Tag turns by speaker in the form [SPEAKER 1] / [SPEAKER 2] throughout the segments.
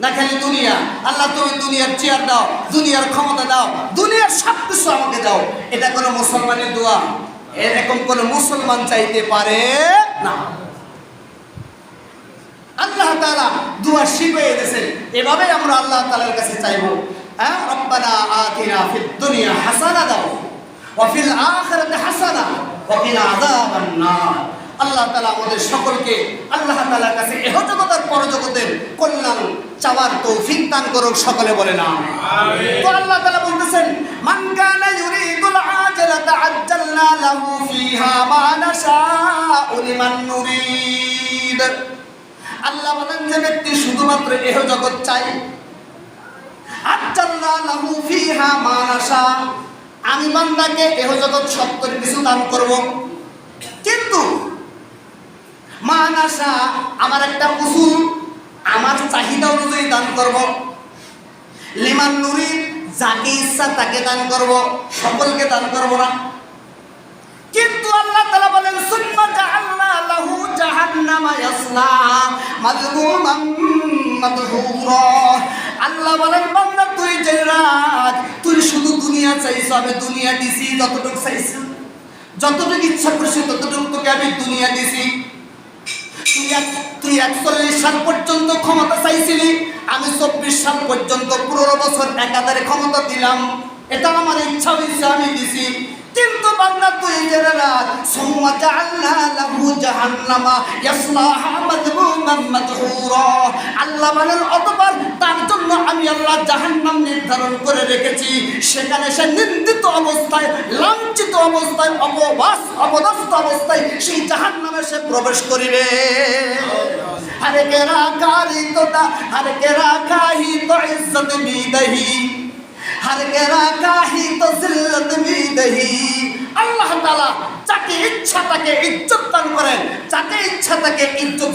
[SPEAKER 1] না খালি দুনিয়া। আল্লাহ, তুমি দুনিয়ার চেয়ার দাও, দুনিয়ার ক্ষমতা দাও, দুনিয়ার সব কিছু আমাকে দাও। এটা কোনো মুসলমানের দোয়া। এরকম কোনো মুসলমান চাইতে পারে না। আল্লাহ তালা দুয়া শিখিয়ে দিয়েছেন। এভাবে আমরা আল্লাহ তাআলার কাছে চাইব। হ্যাঁ রব্বানা দুনিয়া হাসানা দাও, ওয়া ফিল হাসানা, ওয়া নার। আল্লাহ তালা আমাদের সকলকে আল্লাহ তাআলার কাছে এহজগতের পরজগতের কল্যাণ চাওয়ার তৌফিক দান করুক সকলে বলে না তো আল্লাহ তালা বলতেছেন মান কানা ইউরিদুল আজালাতা আজ্জালনা লাহু ফিহা মা নাশাউ লিমান নুরিদ। আল্লাহ বলেন যে ব্যক্তি শুধুমাত্র এহ জগৎ চাই আজ্জালনা লাহু ফিহা মা নাশা আমি বান্দাকে এহ জগৎ সত্তর কিছু দান করব। আমার একটা উসুল আমার চাহিদা অনুযায়ী দান করব। লিমান নুরি, যাকে ইচ্ছা তাকে দান করব, সকলকে দান করব না। কিন্তু আল্লাহ তাআলা বলেন সুন্না জাআলনা লাহু জাহান্নামা ইয়াসলাহা মাযমুমান মাদহুরা। আল্লাহ বলেন, বান্দা, তুই যে রাত তুই শুধু দুনিয়া চাইছো, আমি দুনিয়া দিছি, যতটুকু চাইছি, যতটুকু ইচ্ছা করছি, ততটুকু তোকে আমি দুনিয়া দিছি। তুই ক্ষমতা চাইছিলি, আমি চব্বিশ সাল পর্যন্ত পনেরো বছর ক্ষমতা দিলাম। এটা আমার ইচ্ছা হয়েছে আমি দিছি। কিন্তু বান্দা তুই জেনে লাহু জাহান্নামা, ইয়াসলাহা আল্লাহ বলেন তার জন্য আমি আল্লাহ জাহান্নাম নির্ধারণ করে রেখেছি। সেখানে সে নিন্দিত অবস্থায়, লাঞ্ছিত অবস্থায়, অপবাস, অপদস্থ অবস্থায় সেই জাহান্নামে সে প্রবেশ করিবে। হরে কেরা কারি তোটা হরে কেরা কাহি তো ইজ্জত বিদহি হর কেরা কাহি তো জিল্লত বিদহি আল্লাহ যাকে ইচ্ছা তাকে ইজ্জত দান করেন, যাকে ইচ্ছা তাকে ইজ্জত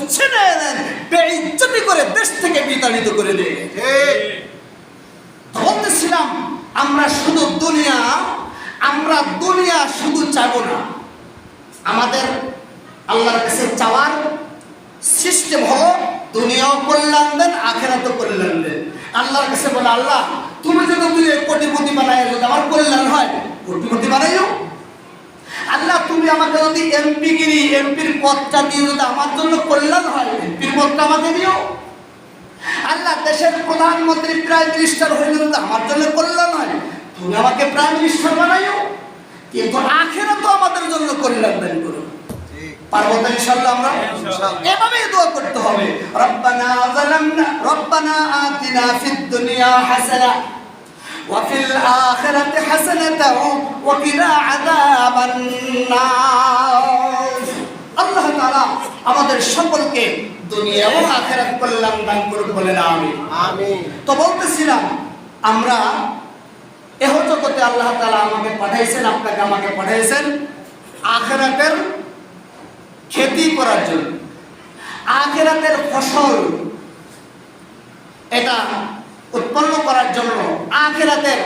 [SPEAKER 1] বেইজ্জতি করে দেশ থেকে বিতাড়িত করে দেয়। আমরা শুধু দুনিয়া, আমরা দুনিয়া শুধু চাইব না। আমাদের আল্লাহর কাছে চাওয়ার সিস্টেম হলো দুনিয়াও কল্যাণ দেন, আখেরাতও কল্যাণ দেন। আল্লাহর কাছে বলে, আল্লাহ, তুমি যদি তুই কোটিপতি বানাই আমার কল্যাণ হয়, কোটিপতি বানাইও তুমি আমাকে যদি এমপি গিরি এমপির পদটা দিয়ে যদি আমার জন্য কল্যাণ হয় এমপির পদটা আমাকে দিও আল্লাহ দেশের প্রধানমন্ত্রী প্রাইম মিনিস্টার হইলে যদি আমার জন্য কল্যাণ হয় তুমি আমাকে প্রাইম মিনিস্টার বানাইও কিন্তু আখেরা তো আমাদের জন্য কল্যাণ দান করো পারবো তো ইনশাআল্লাহ আমরা এভাবেই দোয়া করতে হবে রব্বানা যালামনা রব্বানা আতিনা ফিদ দুনিয়া হাসানা وفي الآخرة حسنة وقنا عذاب النار সকলকে দুনিয়া ও আখিরাত কল্যাণ দান করুক বলেন আমি।
[SPEAKER 2] আমিন।
[SPEAKER 1] তো বলতেছিলাম আমরা এহ জগতে আল্লাহ তাআলা আমাকে পাঠাইছেন আপনাকে আমাকে পাঠাইছেন আখেরাতের খেতি করার জন্য। আখেরাতের ফসল এটা উৎপন্ন করার জন্য আখেরাতের